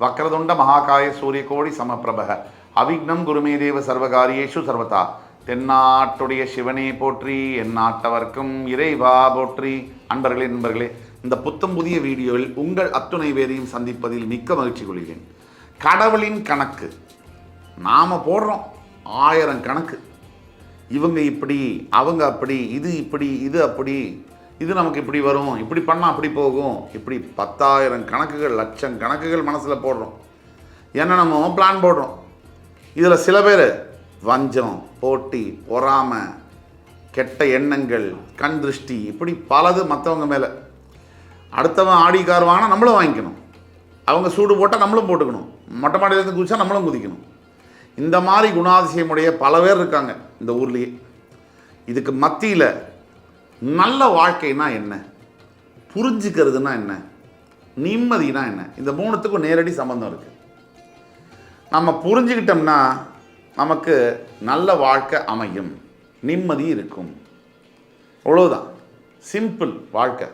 வக்ரதுண்ட மகாகாய சூரியகோடி சமப்பிரபக. அவிக்னம் குருமே தேவ சர்வகாரியேஷு சர்வதா. தென்னாட்டுடைய சிவனே போற்றி எந்நாட்டவர்க்கும் இறைவா போற்றி. அன்பர்களே நண்பர்களே இந்த புத்தம் புதிய வீடியோவில் உங்கள் அத்துணை பேரையும் சந்திப்பதில் மிக்க மகிழ்ச்சி கொள்கிறேன். கடவுளின் கணக்கு. நாம் போடுறோம். ஆயிரம் கணக்கு. இவங்க இப்படி அவங்க அப்படி இது இப்படி இது அப்படி இது நமக்கு இப்படி வரும் இப்படி பண்ணால் அப்படி போகும். இப்படி பத்தாயிரம் கணக்குகள் லட்சம் கணக்குகள் மனசில் போடுறோம். ஏன்னா நம்ம பிளான் போடுறோம்? இதில் சில பேர் வஞ்சம் போட்டி பொறாமை கெட்ட எண்ணங்கள் கண் திருஷ்டி இப்படி பலது மற்றவங்க மேலே. அடுத்தவன் ஆடி கார் வாங்கினா நம்மளும் வாங்கிக்கணும். அவங்க சூடு போட்டால் நம்மளும் போட்டுக்கணும். மொட்டை மாடியிலேருந்து குதிச்சா நம்மளும் குதிக்கணும். இந்த மாதிரி குணாதிசயமுடைய பல பேர் இருக்காங்க இந்த ஊர்லேயே. இதுக்கு மத்தியில் நல்ல வாழ்க்கைனா என்ன? புரிஞ்சுக்கிறதுனா என்ன? நிம்மதினா என்ன? இந்த மூணுத்துக்கும் நேரடி சம்பந்தம் இருக்குது நம்ம புரிஞ்சுக்கிட்டோம்னா நமக்கு நல்ல வாழ்க்கை அமையும். நிம்மதி இருக்கும். அவ்வளோதான் சிம்பிள் வாழ்க்கை.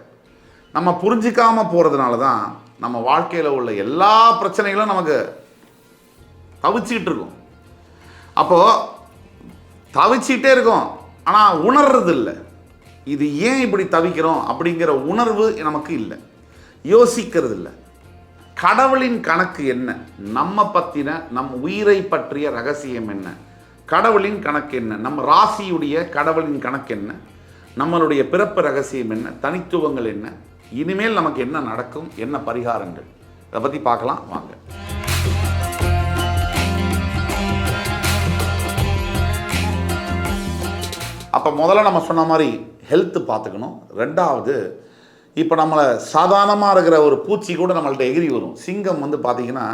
நம்ம புரிஞ்சிக்காமல் போகிறதுனால தான் நம்ம வாழ்க்கையில் உள்ள எல்லா பிரச்சனைகளும் நமக்கு தவிச்சிக்கிட்டு இருக்கும். அப்போது தவிச்சிக்கிட்டே இருக்கும். ஆனால் உணர்றது இல்லை இது ஏன் இப்படி தவிக்கிறோம் அப்படிங்கிற உணர்வு நமக்கு இல்லை. யோசிக்கிறது இல்லை கடவுளின் கணக்கு என்ன? நம்ம பற்றின நம் உயிரை பற்றிய ரகசியம் என்ன? கடவுளின் கணக்கு என்ன? நம்ம ராசியுடைய கடவுளின் கணக்கு என்ன? நம்மளுடைய பிறப்பு ரகசியம் என்ன? தனித்துவங்கள் என்ன? இனிமேல் நமக்கு என்ன நடக்கும்? என்ன பரிகாரங்கள்? அதை பற்றி பார்க்கலாம். வாங்க. அப்போ முதல்ல நம்ம சொன்ன மாதிரி ஹெல்த்து பார்த்துக்கணும். ரெண்டாவது இப்போ நம்மளை சாதாரணமாக இருக்கிற ஒரு பூச்சி கூட நம்மள்ட்ட எகிரி வரும். சிங்கம் வந்து பார்த்தீங்கன்னா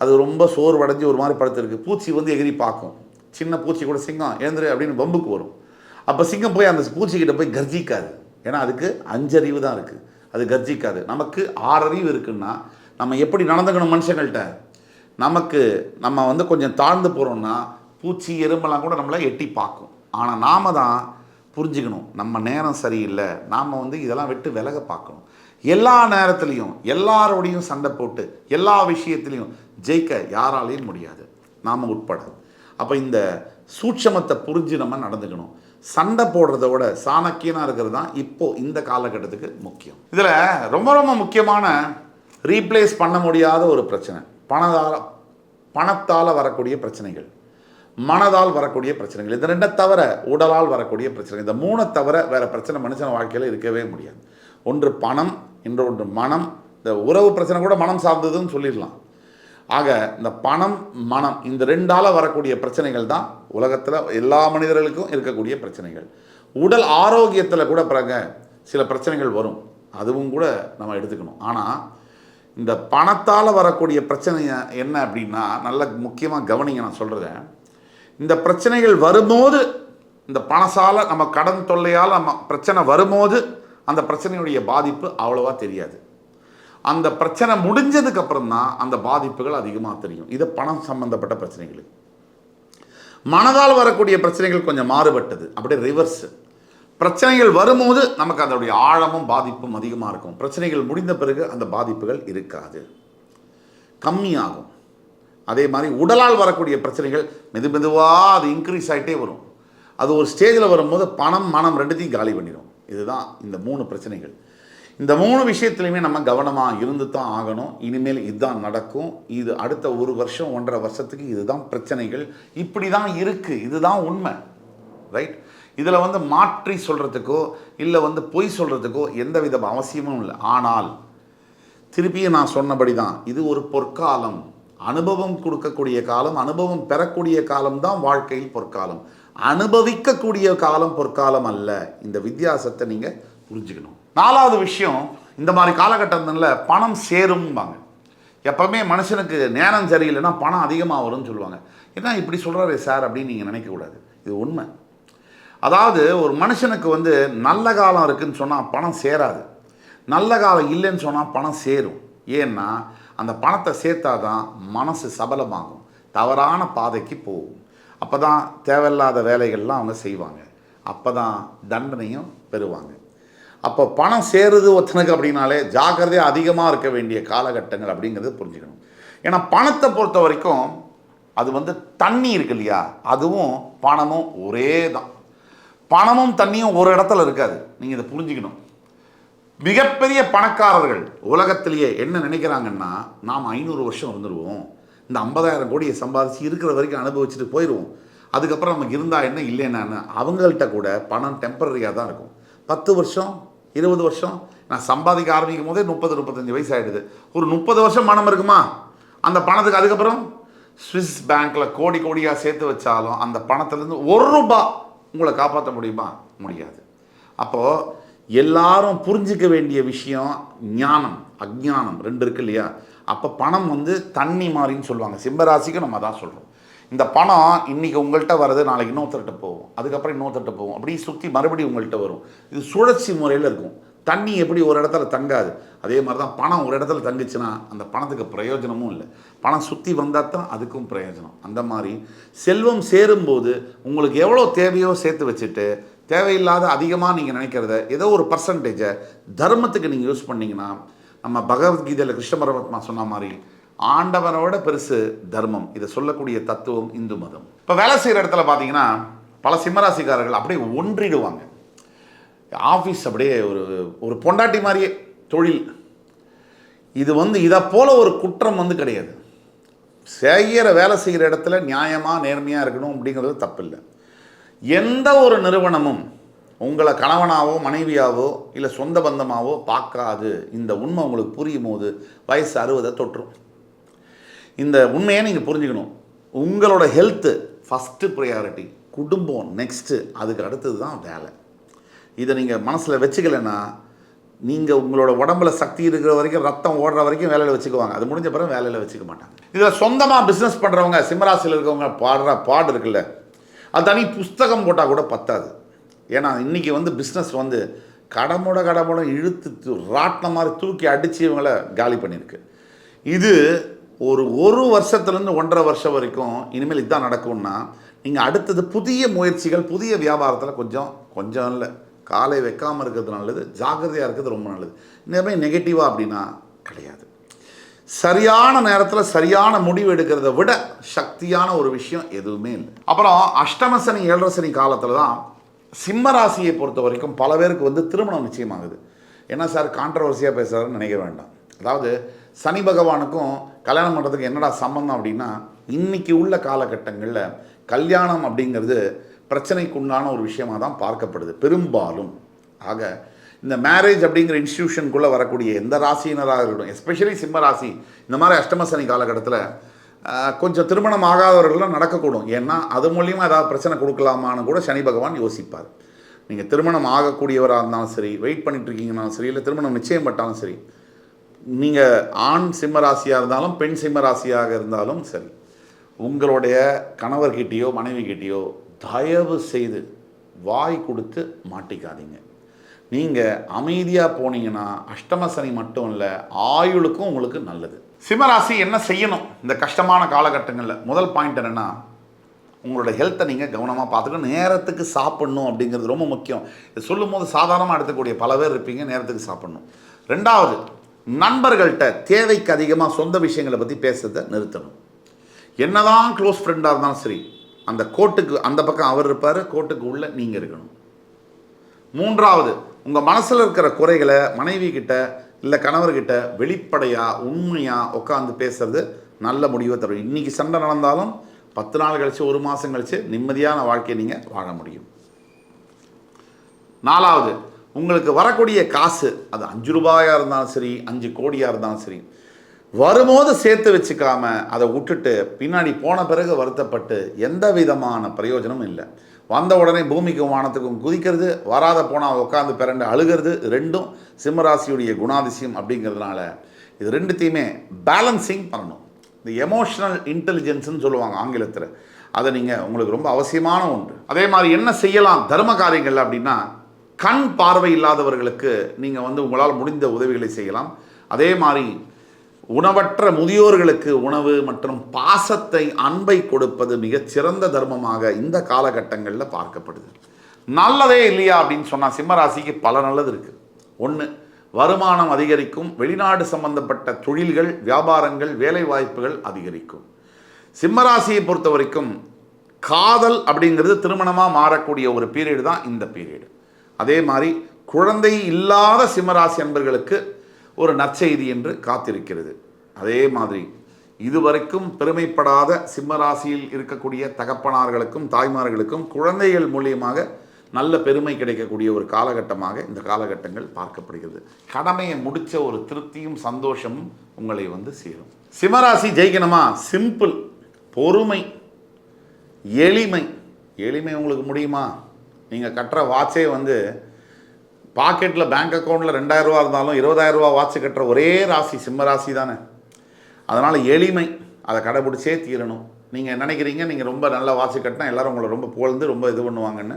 அது ரொம்ப சோர்வடைஞ்சு ஒரு மாதிரி படுத்துருக்கு. பூச்சி வந்து எகிரி பார்க்கும். சின்ன பூச்சி கூட சிங்கம் ஏந்திரு அப்படின்னு பம்புக்கு வரும். அப்போ சிங்கம் போய் அந்த பூச்சிக்கிட்ட போய் கர்ஜிக்காது. ஏன்னா அதுக்கு அஞ்சறிவு தான் இருக்குது அது கர்ஜிக்காது. நமக்கு ஆறறிவு இருக்குன்னா நம்ம எப்படி நடந்துக்கணும் மனுஷங்கள்கிட்ட நமக்கு நம்ம வந்து கொஞ்சம் தாழ்ந்து போகிறோம்னா பூச்சி எறும்பெல்லாம் கூட நம்மளை எட்டி பார்க்கும். ஆனால் நாம தான் புரிஞ்சுக்கணும். நம்ம நேரம் சரியில்லை. நாம் வந்து இதெல்லாம் விட்டு விலக பார்க்கணும். எல்லா நேரத்துலையும் எல்லாரோடையும் சண்டை போட்டு எல்லா விஷயத்துலையும் ஜெயிக்க யாராலையும் முடியாது. நாம் உட்பட அப்போ இந்த சூட்சமத்தை புரிஞ்சு நம்ம நடந்துக்கணும். சண்டை போடுறத விட சாணக்கியனாக இருக்கிறது தான் இப்போது இந்த காலகட்டத்துக்கு முக்கியம். இதில் ரொம்ப ரொம்ப முக்கியமான ரீப்ளேஸ் பண்ண முடியாத ஒரு பிரச்சனை. பணத்தால் பணத்தால் வரக்கூடிய பிரச்சனைகள். மனதால் வரக்கூடிய பிரச்சனைகள். இந்த ரெண்டை தவிர உடலால் வரக்கூடிய பிரச்சனைகள். இந்த மூணை தவிர வேறு பிரச்சனை மனுஷன் வாழ்க்கையில் இருக்கவே முடியாது. ஒன்று பணம் இன்னொன்று மனம். இந்த உறவு பிரச்சனை கூட மனம் சார்ந்ததுன்னு சொல்லிடலாம். ஆக இந்த பணம் மனம் இந்த ரெண்டால் வரக்கூடிய பிரச்சனைகள் தான் உலகத்தில் எல்லா மனிதர்களுக்கும் இருக்கக்கூடிய பிரச்சனைகள். உடல் ஆரோக்கியத்தில் கூட பிறகு சில பிரச்சனைகள் வரும். அதுவும் கூட நம்ம எடுத்துக்கணும். ஆனால் இந்த பணத்தால் வரக்கூடிய பிரச்சனை என்ன அப்படின்னா நல்ல முக்கியமாக கவனிங்க நான் சொல்கிறேன் இந்த பிரச்சனைகள் வரும்போது இந்த பணசால நம்ம கடன் தொல்லையால் நம்ம பிரச்சனை வரும்போது அந்த பிரச்சனையுடைய பாதிப்பு அவ்வளோவா தெரியாது. அந்த பிரச்சனை முடிஞ்சதுக்கு அப்புறம் தான் அந்த பாதிப்புகள் அதிகமாக தெரியும். இது பணம் சம்பந்தப்பட்ட பிரச்சனைகள். மனதால் வரக்கூடிய பிரச்சனைகள் கொஞ்சம் மாறுபட்டது. அப்படியே ரிவர்ஸ் பிரச்சனைகள் வரும்போது நமக்கு அதனுடைய ஆழமும் பாதிப்பும் அதிகமாக இருக்கும். பிரச்சனைகள் முடிந்த பிறகு அந்த பாதிப்புகள் இருக்காது. கம்மியாகும். அதே மாதிரி உடலால் வரக்கூடிய பிரச்சனைகள் மெது மெதுவாக அது இன்க்ரீஸ் ஆகிட்டே வரும். அது ஒரு ஸ்டேஜில் வரும்போது பணம் மனம் ரெண்டுத்தையும் காலி பண்ணிடும் இதுதான் இந்த மூணு பிரச்சனைகள். இந்த மூணு விஷயத்துலையுமே நம்ம கவனமாக இருந்து தான் ஆகணும். இனிமேல் இதுதான் நடக்கும். இது அடுத்த ஒரு வருஷம் ஒன்றரை வருஷத்துக்கு இதுதான் பிரச்சனைகள். இப்படி தான் இருக்குது இதுதான் உண்மை. ரைட் இதில் வந்து மாற்றி சொல்கிறதுக்கோ இல்லை வந்து பொய் சொல்கிறதுக்கோ எந்த வித அவசியமும் இல்லை. ஆனால் திருப்பியும் நான் சொன்னபடி தான் இது ஒரு பொற்காலம். அனுபவம் கொடுக்கக்கூடிய காலம் அனுபவம் பெறக்கூடிய காலம் தான் வாழ்க்கையில் பொற்காலம். அனுபவிக்கக்கூடிய காலம் பொற்காலம் அல்ல. இந்த வித்தியாசத்தை நீங்கள் புரிஞ்சுக்கணும். நாலாவது விஷயம் இந்த மாதிரி காலகட்டத்தில் பணம் சேரும்பாங்க. எப்பவுமே மனுஷனுக்கு நேரம் சரியில்லைன்னா பணம் அதிகமாக வரும்னு சொல்லுவாங்க. ஏன்னா இப்படி சொல்கிறாரு சார் அப்படின்னு நீங்கள் நினைக்கக்கூடாது. இது உண்மை. அதாவது ஒரு மனுஷனுக்கு வந்து நல்ல காலம் இருக்குதுன்னு சொன்னால் பணம் சேராது. நல்ல காலம் இல்லைன்னு சொன்னால் பணம் சேரும். ஏன்னா அந்த பணத்தை சேர்த்தா தான் மனசு சபலமாகும். தவறான பாதைக்கு போகும். அப்போ தான் தேவையில்லாத வேலைகள்லாம் அவங்க செய்வாங்க. அப்போ தான் தண்டனையும் பெறுவாங்க. அப்போ பணம் சேருது ஒருத்தனுக்கு அப்படின்னாலே ஜாக்கிரதையாக அதிகமாக இருக்க வேண்டிய காலகட்டங்கள் அப்படிங்கிறது புரிஞ்சுக்கணும். ஏன்னா பணத்தை பொறுத்த வரைக்கும் அது வந்து தண்ணி இருக்கு இல்லையா? அதுவும் பணமும் ஒரே தான் பணமும் தண்ணியும் ஒரு இடத்துல இருக்காது. நீங்கள் இதை புரிஞ்சுக்கணும். மிகப்பெரிய பணக்காரர்கள் உலகத்திலேயே என்ன நினைக்கிறாங்கன்னா நாம் ஐநூறு வருஷம் இருந்துருவோம். இந்த ஐம்பதாயிரம் கோடியை சம்பாதிச்சு இருக்கிற வரைக்கும் அனுபவிச்சுட்டு போயிடுவோம் அதுக்கப்புறம் நமக்கு இருந்தா என்ன இல்லைன்னா அவங்கள்ட்ட கூட பணம் டெம்பரரியாக தான் இருக்கும். பத்து வருஷம் இருபது வருஷம் நான் சம்பாதிக்க ஆரம்பிக்கும் போதே முப்பது முப்பத்தஞ்சு வயசு ஆகிடுது ஒரு முப்பது வருஷம் பணம் இருக்குமா? அந்த பணத்துக்கு அதுக்கப்புறம் ஸ்விஸ் பேங்க்கில் கோடி கோடியாக சேர்த்து வச்சாலும் அந்த பணத்துலேருந்து ஒரு ரூபா உங்களை காப்பாற்ற முடியுமா? முடியாது. அப்போது எல்லாரும் புரிஞ்சிக்க வேண்டிய விஷயம் ஞானம் அஜ்ஞானம் ரெண்டு இருக்கு இல்லையா? அப்போ பணம் வந்து தண்ணி மாதிரின்னு சொல்லுவாங்க. சிம்மராசிக்கு நம்ம தான் சொல்கிறோம் இந்த பணம் இன்னைக்கு உங்கள்கிட்ட வர்றது நாளைக்கு இன்னொருத்தர்கிட்ட போகும். அதுக்கப்புறம் இன்னொருத்தர்கிட்ட போகும். அப்படி சுற்றி மறுபடியும் உங்கள்கிட்ட வரும். இது சுழற்சி முறையில் இருக்கும். தண்ணி எப்படி ஒரு இடத்துல தங்காது. அதே மாதிரி தான் பணம் ஒரு இடத்துல தங்குச்சுன்னா அந்த பணத்துக்கு பிரயோஜனமும் இல்லை. பணம் சுற்றி வந்தால் தான் அதுக்கும் பிரயோஜனம். அந்த மாதிரி செல்வம் சேரும்போது உங்களுக்கு எவ்வளோ தேவையோ சேர்த்து வச்சுட்டு தேவையில்லாத அதிகமாக நீங்கள் நினைக்கிறத ஏதோ ஒரு பர்சன்டேஜை தர்மத்துக்கு நீங்கள் யூஸ் பண்ணீங்கன்னா நம்ம பகவத்கீதையில் கிருஷ்ண பரமாத்மா சொன்ன மாதிரி ஆண்டவனோட பெருசு தர்மம். இதை சொல்லக்கூடிய தத்துவம் இந்து மதம். இப்போ வேலை செய்கிற இடத்துல பார்த்தீங்கன்னா பல சிம்மராசிக்காரர்கள் அப்படியே ஒன்றிடுவாங்க. ஆஃபீஸ் அப்படியே ஒரு ஒரு பொண்டாட்டி மாதிரியே தொழில். இது வந்து இதை போல் ஒரு குற்றம் வந்து கிடையாது. செய்கிற வேலை செய்கிற இடத்துல நியாயமாக நேர்மையாக இருக்கணும் அப்படிங்கிறது தப்பில்லை. எந்த ஒரு நிறுவனமும் உங்களை கணவனாவோ மனைவியாவோ இல்லை சொந்த பந்தமாவோ பார்க்காது. இந்த உண்மை உங்களுக்கு புரியும் போது வயசு அறுபதை தொற்றும். இந்த உண்மையை நீங்கள் புரிஞ்சுக்கணும். உங்களோட ஹெல்த்து ஃபஸ்ட்டு ப்ரையாரிட்டி குடும்பம் நெக்ஸ்ட்டு அதுக்கு அடுத்தது தான் வேலை. இதை நீங்கள் மனசில் வச்சுக்கலைன்னா நீங்கள் உங்களோட உடம்புல சக்தி இருக்கிற வரைக்கும் ரத்தம் ஓடுற வரைக்கும் வேலையில் வச்சுக்குவாங்க. அது முடிஞ்ச பிறகு வேலையில் வச்சுக்க மாட்டாங்க. இதில் சொந்தமாக பிஸ்னஸ் பண்ணுறவங்க சிம்மராசியில் இருக்கவங்க பாடுற பாடு இருக்குல்ல அது புஸ்தகம் போட்டால் கூட பத்தாது. ஏன்னா இன்றைக்கி வந்து பிஸ்னஸ் வந்து கடமுட கடமுட இழுத்து ராட்டின மாதிரி தூக்கி அடித்து இவங்கள காலி பண்ணியிருக்கு. இது ஒரு ஒரு வருஷத்துலேருந்து ஒன்றரை வருஷம் வரைக்கும் இனிமேல் இதுதான் நடக்கும்னா நீங்கள் அடுத்தது புதிய முயற்சிகள் புதிய வியாபாரத்தில் கொஞ்சம் கொஞ்சம் இல்லை. காலை வைக்காமல் இருக்கிறது நல்லது ஜாக்கிரதையாக இருக்கிறது ரொம்ப நல்லது. இனிமே நெகட்டிவாக அப்படின்னா கிடையாது. சரியான நேரத்தில் சரியான முடிவு எடுக்கிறத விட சக்தியான ஒரு விஷயம் எதுவுமே இல்லை. அப்புறம் அஷ்டம சனி ஏழரை சனி காலத்தில் தான் சிம்ம ராசியை பொறுத்த வரைக்கும் பல பேருக்கு வந்து திருமணம் நிச்சயமாகுது. என்ன சார் கான்ட்ரவர்சியாக பேசுகிறாருன்னு நினைக்க வேண்டாம். அதாவது சனி பகவானுக்கும் கல்யாணம் பண்ணுறதுக்கு என்னடா சம்பந்தம் அப்படின்னா இன்றைக்கி உள்ள காலகட்டங்களில் கல்யாணம் அப்படிங்கிறது பிரச்சனைக்குண்டான ஒரு விஷயமாக தான் பார்க்கப்படுது. பெரும்பாலும். ஆக இந்த மேரேஜ் அப்படிங்கிற இன்ஸ்டியூஷனுக்குள்ளே வரக்கூடிய எந்த ராசியினராக இருக்கட்டும் எஸ்பெஷலி சிம்ம ராசி இந்த மாதிரி அஷ்டமசனி காலகட்டத்தில் கொஞ்சம் திருமணம் ஆகாதவர்கள்லாம் நடக்கக்கூடும். ஏன்னா அது மூலியமாக ஏதாவது பிரச்சனை கொடுக்கலாமான்னு கூட சனி பகவான் யோசிப்பார். நீங்கள் திருமணம் ஆகக்கூடியவராக இருந்தாலும் சரி வெயிட் பண்ணிட்டு இருக்கீங்கனாலும் சரி இல்லை திருமணம் நிச்சயம் பட்டாலும் சரி நீங்கள் ஆண் சிம்ம ராசியாக இருந்தாலும் பெண் சிம்ம ராசியாக இருந்தாலும் சரி உங்களுடைய மனைவி கிட்டேயோ தயவு செய்து வாய் கொடுத்து மாட்டிக்காதீங்க. நீங்கள் அமைதியாக போனீங்கன்னா அஷ்டம சனி மட்டும் இல்லை ஆயுளுக்கும் உங்களுக்கு நல்லது. சிம்மராசி என்ன செய்யணும் இந்த கஷ்டமான காலகட்டங்களில்? முதல் பாயிண்ட் என்னென்னா உங்களோட ஹெல்த்தை நீங்கள் கவனமாக பார்த்துக்கணும். நேரத்துக்கு சாப்பிட்ணும் அப்படிங்கிறது ரொம்ப முக்கியம். இது சொல்லும் போது சாதாரணமாக எடுத்துக்கூடிய பல பேர் இருப்பீங்க நேரத்துக்கு சாப்பிட்ணும். ரெண்டாவது நண்பர்கள்ட்ட தேவைக்கு அதிகமாக சொந்த விஷயங்களை பற்றி பேசுறதை நிறுத்தணும். என்னதான் க்ளோஸ் ஃப்ரெண்டாக இருந்தாலும் சரி அந்த கோட்டுக்கு அந்த பக்கம் அவர் இருப்பார் கோட்டுக்கு உள்ளே நீங்கள் இருக்கணும். மூன்றாவது உங்கள் மனசில் இருக்கிற குறைகளை மனைவி கிட்ட இல்லை கணவர்கிட்ட வெளிப்படையாக உண்மையாக உட்காந்து பேசுறது நல்ல முடிவை தரும். இன்னைக்கு சண்டை நடந்தாலும் பத்து நாள் கழிச்சு ஒரு மாதம் கழிச்சு நிம்மதியான வாழ்க்கையை நீங்கள் வாழ முடியும். நாலாவது உங்களுக்கு வரக்கூடிய காசு அது அஞ்சு ரூபாயாக இருந்தாலும் சரி அஞ்சு கோடியாக இருந்தாலும் சரி வரும்போது சேர்த்து வச்சுக்காம அதை விட்டுட்டு பின்னாடி போன பிறகு வருத்தப்பட்டு எந்த விதமான பிரயோஜனமும் இல்லை. வந்த உடனே பூமிக்கும் வானத்துக்கும் குதிக்கிறது வராத போனால் உட்காந்து பிறண்டு அழுகிறது ரெண்டும் சிம்மராசியுடைய குணாதிசயம் அப்படிங்கிறதுனால இது ரெண்டுத்தையுமே பேலன்சிங் பண்ணணும். இந்த எமோஷனல் இன்டெலிஜென்ஸ்னு சொல்லுவாங்க ஆங்கிலத்தில். அதை நீங்கள் உங்களுக்கு ரொம்ப அவசியமான ஒன்று. அதே மாதிரி என்ன செய்யலாம் தர்ம காரியங்கள் அப்படின்னா கண் பார்வை இல்லாதவர்களுக்கு நீங்கள் வந்து உங்களால் முடிந்த உதவிகளை செய்யலாம். அதே மாதிரி உணவற்ற முதியோர்களுக்கு உணவு மற்றும் பாசத்தை அன்பை கொடுப்பது மிகச் சிறந்த தர்மமாக இந்த காலகட்டங்களில் பார்க்கப்படுது. நல்லதே இல்லையா அப்படின்னு சொன்னால் சிம்மராசிக்கு பல நல்லது இருக்குது ஒன்று வருமானம் அதிகரிக்கும் வெளிநாடு சம்பந்தப்பட்ட தொழில்கள் வியாபாரங்கள் வேலை வாய்ப்புகள் அதிகரிக்கும். சிம்மராசியை பொறுத்த வரைக்கும் காதல் அப்படிங்கிறது திருமணமாக மாறக்கூடிய ஒரு பீரியடு தான் இந்த பீரியடு அதே மாதிரி குழந்தை இல்லாத சிம்மராசி அன்பர்களுக்கு ஒரு நற்செய்தி என்று காத்திருக்கிறது. அதே மாதிரி இதுவரைக்கும் பெருமைப்படாத சிம்மராசியில் இருக்கக்கூடிய தகப்பனார்களுக்கும் தாய்மார்களுக்கும் குழந்தைகள் மூலியமாக நல்ல பெருமை கிடைக்கக்கூடிய ஒரு காலகட்டமாக இந்த காலகட்டங்கள் பார்க்கப்படுகிறது. கடமையை முடித்த ஒரு திருப்தியும் சந்தோஷமும் உங்களை வந்து சேரும். சிம்மராசி ஜெயிக்கணுமா? சிம்பிள் பொறுமை எளிமை. எளிமை உங்களுக்கு முடியுமா? நீங்கள் கட்டுற வாட்சே வந்து பாக்கெட்டில் பேங்க் அக்கௌண்ட்டில் ரெண்டாயிரரூவா இருந்தாலும் இருபதாயிரம் ரூபா வாட்ச் கட்டுற ஒரே ராசி சிம்ம ராசி தானே. அதனால் எளிமை அதை கடைபிடிச்சே தீரணும். நீங்கள் நினைக்கிறீங்க? நீங்கள் ரொம்ப நல்ல வாட்ச் கட்டினா எல்லோரும் உங்களை ரொம்ப புகழ்ந்து ரொம்ப இது பண்ணுவாங்கன்னு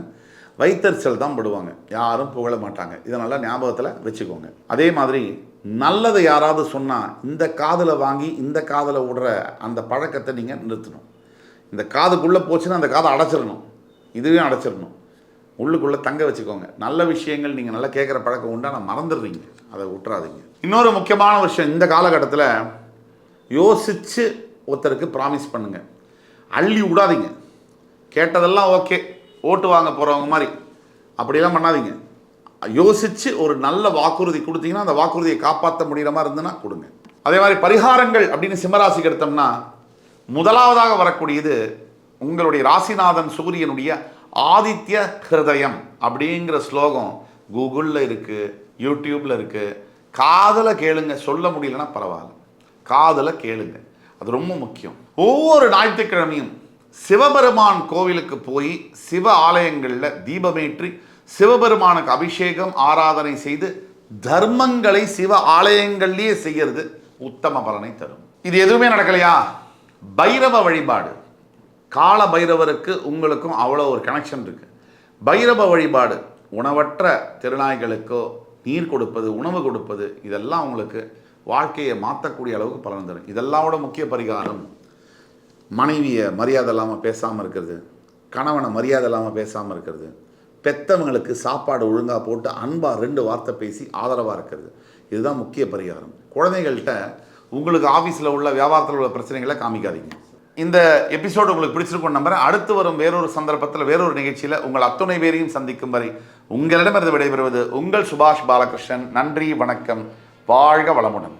வைத்தறிச்சல் தான் படுவாங்க. யாரும் புகழ மாட்டாங்க. இதனால் ஞாபகத்தில் வச்சுக்கோங்க. அதே மாதிரி நல்லதை யாராவது சொன்னால் இந்த காதில் வாங்கி இந்த காதில் விடுற அந்த பழக்கத்தை நீங்கள் நிறுத்தணும். இந்த காதுக்குள்ளே போச்சுன்னா அந்த காதை அடைச்சிடணும். இதுவே அடைச்சிடணும். உள்ளுக்குள்ளே தங்க வச்சுக்கோங்க. நல்ல விஷயங்கள் நீங்கள் நல்லா கேட்குற பழக்கம் உண்டா நான் மறந்துடுறீங்க. அதை விட்டுறாதீங்க இன்னொரு முக்கியமான விஷயம் இந்த காலகட்டத்தில் யோசித்து ஒருத்தருக்கு ப்ராமிஸ் பண்ணுங்கள் அள்ளி விடாதீங்க. கேட்டதெல்லாம் ஓகே ஓட்டு வாங்க போகிறவங்க மாதிரி. அப்படியெல்லாம் பண்ணாதீங்க. யோசித்து ஒரு நல்ல வாக்குறுதி கொடுத்தீங்கன்னா அந்த வாக்குறுதியை காப்பாற்ற முடிகிற மாதிரி இருந்ததுன்னா கொடுங்க. அதே மாதிரி பரிகாரங்கள் அப்படின்னு சிம்மராசிக்கு எடுத்தோம்னா முதலாவதாக வரக்கூடியது உங்களுடைய ராசிநாதன் சூரியனுடைய ஆதித்ய ஹிருதயம் அப்படிங்கிற ஸ்லோகம் கூகுளில் இருக்குது யூடியூப்பில் இருக்குது காதில் கேளுங்க சொல்ல முடியலன்னா பரவாயில்ல. காதில் கேளுங்க. அது ரொம்ப முக்கியம். ஒவ்வொரு ஞாயிற்றுக்கிழமையும் சிவபெருமான் கோவிலுக்கு போய் சிவ ஆலயங்களில் தீபமேற்றி சிவபெருமானுக்கு அபிஷேகம் ஆராதனை செய்து தர்மங்களை சிவ ஆலயங்கள்லேயே செய்யறது உத்தம பலனை தரும். இது எதுவுமே நடக்கலையா? பைரவ வழிபாடு. கால பைரவருக்கு உங்களுக்கும் அவ்வளோ ஒரு கனெக்ஷன் இருக்குது பைரவ வழிபாடு உணவற்ற திருநாய்களுக்கோ நீர் கொடுப்பது உணவு கொடுப்பது இதெல்லாம் உங்களுக்கு வாழ்க்கையை மாற்றக்கூடிய அளவுக்கு பலன் தரும். இதெல்லாம் விட முக்கிய பரிகாரம் மனைவியை மரியாதை இல்லாமல் பேசாமல் இருக்கிறது கணவனை மரியாதை இல்லாமல் பேசாமல் இருக்கிறது பெத்தவங்களுக்கு சாப்பாடு ஒழுங்காக போட்டு அன்பாக ரெண்டு வார்த்தை பேசி ஆதரவாக இருக்கிறது. இதுதான் முக்கிய பரிகாரம். குழந்தைகள்கிட்ட உங்களுக்கு ஆஃபீஸில் உள்ள வியாபாரத்தில் உள்ள பிரச்சனைகளை காமிக்காதீங்க. இந்த எபிசோடு உங்களுக்கு பிடிச்சிருக்கும் நம்புறேன். அடுத்து வரும் வேறொரு சந்தர்ப்பத்தில் வேறொரு நிகழ்ச்சியில் உங்கள் அத்துணை பேரையும் சந்திக்கும் வரை உங்களிடமிருந்து விடைபெறுவது உங்கள் சுபாஷ் பாலகிருஷ்ணன். நன்றி வணக்கம். வாழ்க வளமுடன்.